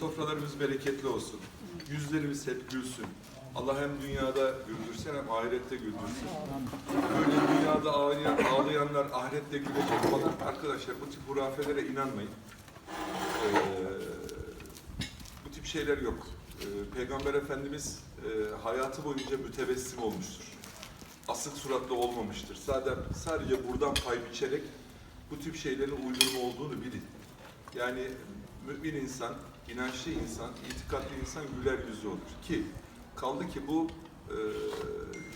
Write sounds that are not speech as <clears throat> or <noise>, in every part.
Sofralarımız bereketli olsun. Yüzlerimiz hep gülsün. Allah hem dünyada güldürsün hem ahirette güldürsün. Böyle dünyada ağlayan, ağlayanlar ahirette gülecek falan. Arkadaşlar bu tip hurafelere inanmayın. Ee, bu tip şeyler yok. Ee, Peygamber Efendimiz e, hayatı boyunca mütebessim olmuştur. Asık suratlı olmamıştır. Sadece, sadece buradan pay biçerek bu tip şeylerin uydurma olduğunu bilin. Yani mümin insan, inançlı insan, itikatlı insan güler yüzlü olur. Ki kaldı ki bu e,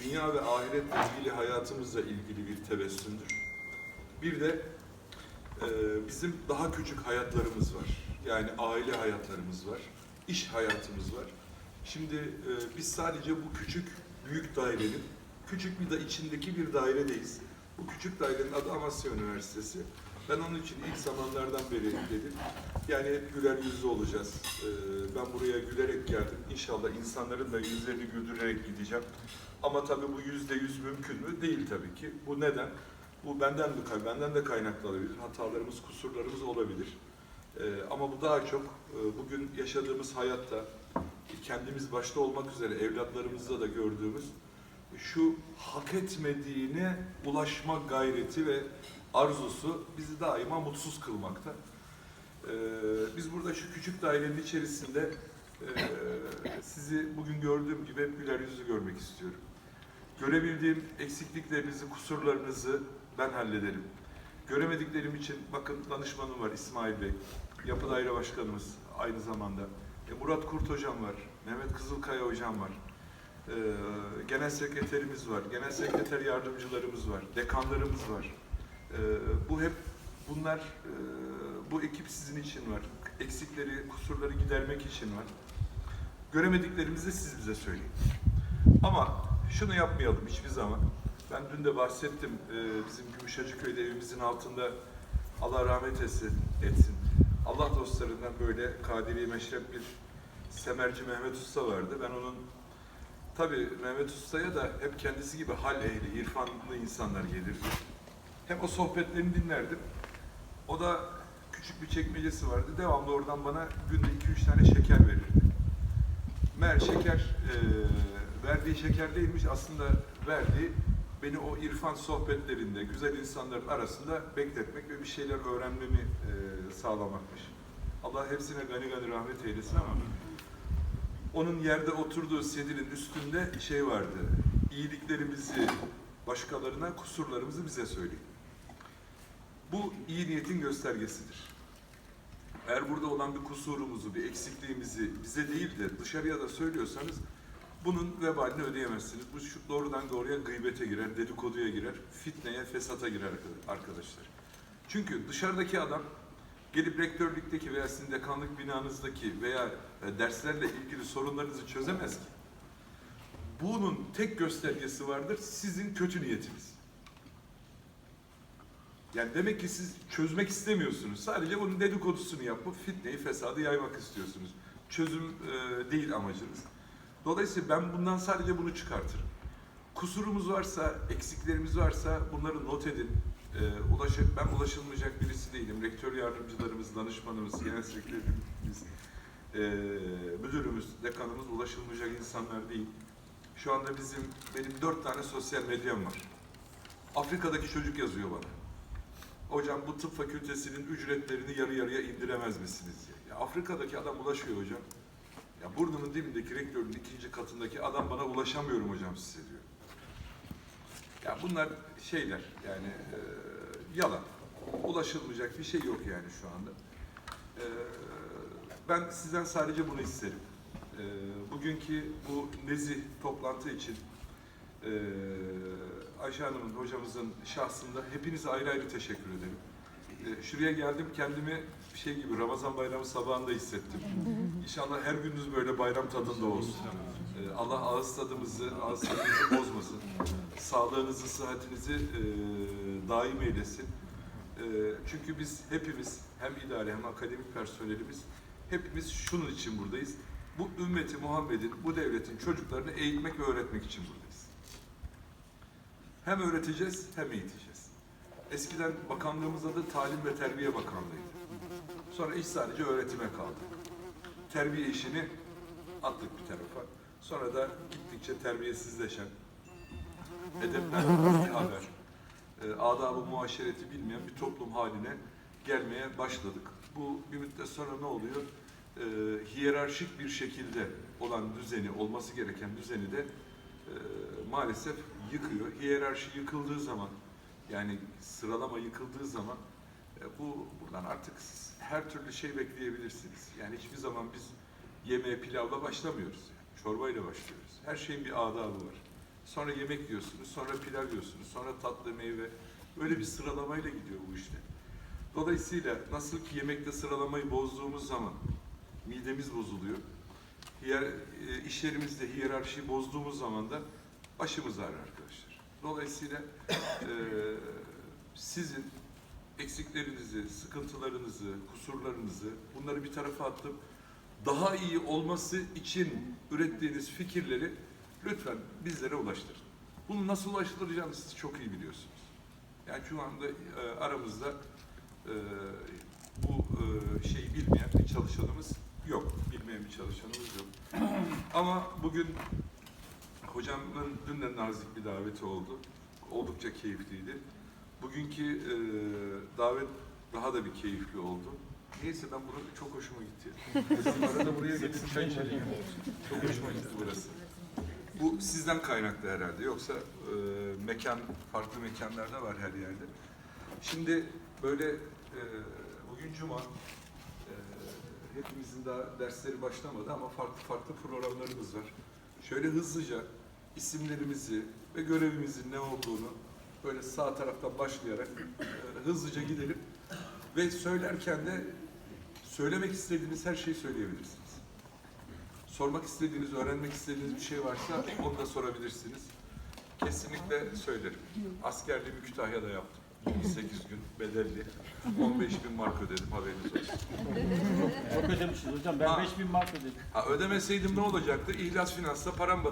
dünya ve ahiretle ilgili hayatımızla ilgili bir tebessümdür. Bir de e, bizim daha küçük hayatlarımız var. Yani aile hayatlarımız var, iş hayatımız var. Şimdi e, biz sadece bu küçük büyük dairenin küçük bir de içindeki bir dairedeyiz. Bu küçük dairenin adı Amasya Üniversitesi. Ben onun için ilk zamanlardan beri dedim. Yani hep güler yüzlü olacağız. Ee, ben buraya gülerek geldim. İnşallah insanların da yüzlerini güldürerek gideceğim. Ama tabii bu yüzde yüz mümkün mü? Değil tabii ki. Bu neden? Bu benden de, benden de kaynaklı olabilir. Hatalarımız, kusurlarımız olabilir. Ee, ama bu daha çok e, bugün yaşadığımız hayatta kendimiz başta olmak üzere evlatlarımızda da gördüğümüz şu hak etmediğine ulaşma gayreti ve arzusu bizi daima mutsuz kılmakta. Ee, biz burada şu küçük dairenin içerisinde e, sizi bugün gördüğüm gibi hep güler yüzlü görmek istiyorum. Görebildiğim eksikliklerinizi, kusurlarınızı ben hallederim. Göremediklerim için bakın danışmanım var İsmail Bey, Yapı Daire Başkanımız aynı zamanda. E, Murat Kurt Hocam var, Mehmet Kızılkaya Hocam var. Genel sekreterimiz var, genel sekreter yardımcılarımız var, dekanlarımız var. Ee, bu hep bunlar, e, bu ekip sizin için var. Eksikleri, kusurları gidermek için var. Göremediklerimizi siz bize söyleyin. Ama şunu yapmayalım hiçbir zaman. Ben dün de bahsettim, e, bizim Gümüşhacıköy'de evimizin altında Allah rahmet etsin, etsin. Allah dostlarından böyle Kadiri Meşrep bir Semerci Mehmet Usta vardı. Ben onun Tabii Mehmet Usta'ya da hep kendisi gibi hal ehli, irfanlı insanlar gelirdi. Hem o sohbetlerini dinlerdim. O da küçük bir çekmecesi vardı. Devamlı oradan bana günde 2-3 tane şeker verirdi. Meğer şeker, e, verdiği şeker değilmiş. Aslında verdiği beni o irfan sohbetlerinde, güzel insanların arasında bekletmek ve bir şeyler öğrenmemi e, sağlamakmış. Allah hepsine gani gani rahmet eylesin ama onun yerde oturduğu sedirin üstünde şey vardı. İyiliklerimizi başkalarına, kusurlarımızı bize söyleyin. Bu iyi niyetin göstergesidir. Eğer burada olan bir kusurumuzu, bir eksikliğimizi bize değil de dışarıya da söylüyorsanız bunun vebalini ödeyemezsiniz. Bu şu doğrudan doğruya gıybete girer, dedikoduya girer, fitneye, fesata girer arkadaşlar. Çünkü dışarıdaki adam gelip rektörlükteki veya sizin dekanlık binanızdaki veya e, derslerle ilgili sorunlarınızı çözemez ki. Bunun tek göstergesi vardır, sizin kötü niyetiniz. Yani demek ki siz çözmek istemiyorsunuz. Sadece bunun dedikodusunu yapıp fitneyi, fesadı yaymak istiyorsunuz. Çözüm e, değil amacınız. Dolayısıyla ben bundan sadece bunu çıkartırım. Kusurumuz varsa, eksiklerimiz varsa bunları not edin. E, ulaşır, ben ulaşılmayacak birisi değilim. Rektör yardımcılarımız, danışmanımız, genel sekreterimiz, e, müdürümüz, dekanımız ulaşılmayacak insanlar değil. Şu anda bizim, benim dört tane sosyal medyam var. Afrika'daki çocuk yazıyor bana. Hocam bu tıp fakültesinin ücretlerini yarı yarıya indiremez misiniz diye. Ya Afrika'daki adam ulaşıyor hocam. Ya burnumun dibindeki rektörün ikinci katındaki adam bana ulaşamıyorum hocam size diyor. Ya bunlar şeyler yani e, yalan. Ulaşılmayacak bir şey yok yani şu anda. E, ben sizden sadece bunu isterim. E, bugünkü bu nezih toplantı için e, Ayşe Hanım'ın, hocamızın şahsında hepinize ayrı ayrı teşekkür ederim. E, şuraya geldim kendimi şey gibi Ramazan bayramı sabahında hissettim. İnşallah her gününüz böyle bayram tadında olsun. E, Allah ağız tadımızı, ağız tadımızı <laughs> bozmasın. Sağlığınızı, sıhhatinizi e, daim eylesin. E, çünkü biz hepimiz hem idare hem akademik personelimiz hepimiz şunun için buradayız. Bu ümmeti Muhammed'in, bu devletin çocuklarını eğitmek ve öğretmek için buradayız. Hem öğreteceğiz hem eğiteceğiz. Eskiden bakanlığımız adı Talim ve Terbiye Bakanlığı'ydı. Sonra iş sadece öğretime kaldı. terbiye işini attık bir tarafa. Sonra da gittikçe terbiyesizleşen, edepten haber, e, adab-ı muaşereti bilmeyen bir toplum haline gelmeye başladık. Bu bir müddet sonra ne oluyor? E, hiyerarşik bir şekilde olan düzeni, olması gereken düzeni de e, maalesef yıkıyor. Hiyerarşi yıkıldığı zaman, yani sıralama yıkıldığı zaman e, bu buradan artık her türlü şey bekleyebilirsiniz. Yani hiçbir zaman biz yemeğe pilavla başlamıyoruz. Çorbayla başlıyoruz. Her şeyin bir adabı var. Sonra yemek yiyorsunuz, sonra pilav yiyorsunuz, sonra tatlı meyve. Böyle bir sıralamayla gidiyor bu işte. Dolayısıyla nasıl ki yemekte sıralamayı bozduğumuz zaman midemiz bozuluyor. Hiyer, e, iş yerimizde hiyerarşiyi bozduğumuz zaman da başımız ağrır arkadaşlar. Dolayısıyla e, sizin eksiklerinizi, sıkıntılarınızı, kusurlarınızı bunları bir tarafa atıp daha iyi olması için ürettiğiniz fikirleri lütfen bizlere ulaştırın. Bunu nasıl ulaştıracağını siz çok iyi biliyorsunuz. Yani şu anda e, aramızda e, bu e, şeyi bilmeyen bir çalışanımız yok. Bilmeyen bir çalışanımız yok. <clears throat> Ama bugün hocamın dünden nazik bir daveti oldu. Oldukça keyifliydi. Bugünkü e, davet daha da bir keyifli oldu. Neyse ben burada çok hoşuma gitti. <laughs> Arada buraya gelip çay içelim. Çok hoşuma gitti burası. Bu sizden kaynaklı herhalde. Yoksa e, mekan, farklı mekanlarda var her yerde. Şimdi böyle e, bugün cuma e, hepimizin daha dersleri başlamadı ama farklı farklı programlarımız var. Şöyle hızlıca isimlerimizi ve görevimizin ne olduğunu böyle sağ taraftan başlayarak e, hızlıca gidelim ve söylerken de söylemek istediğiniz her şeyi söyleyebilirsiniz. Sormak istediğiniz, öğrenmek istediğiniz bir şey varsa onu da sorabilirsiniz. Kesinlikle söylerim. Askerliğimi Kütahya'da yaptım. 28 gün bedelli. 15 bin mark ödedim haberiniz olsun. Çok ödemişiz hocam. Ben Ha. 5000 mark ödedim. Ha, ödemeseydim ne olacaktı? İhlas Finans'ta param